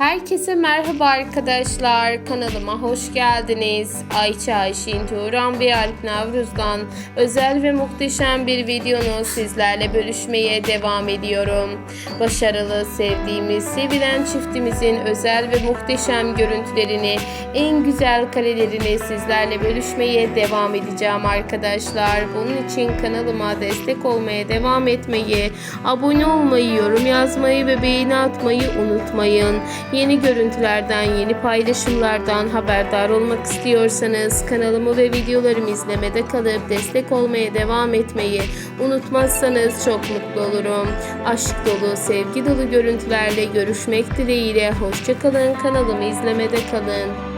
Herkese merhaba arkadaşlar. Kanalıma hoş geldiniz. Ayça Ayşin Turan ve Alp Navruz'dan özel ve muhteşem bir videonu sizlerle bölüşmeye devam ediyorum. Başarılı, sevdiğimiz, sevilen çiftimizin özel ve muhteşem görüntülerini, en güzel karelerini sizlerle bölüşmeye devam edeceğim arkadaşlar. Bunun için kanalıma destek olmaya devam etmeyi, abone olmayı, yorum yazmayı ve beğeni atmayı unutmayın. Yeni görüntülerden, yeni paylaşımlardan haberdar olmak istiyorsanız kanalımı ve videolarımı izlemede kalıp destek olmaya devam etmeyi unutmazsanız çok mutlu olurum. Aşk dolu, sevgi dolu görüntülerle görüşmek dileğiyle. Hoşçakalın, kanalımı izlemede kalın.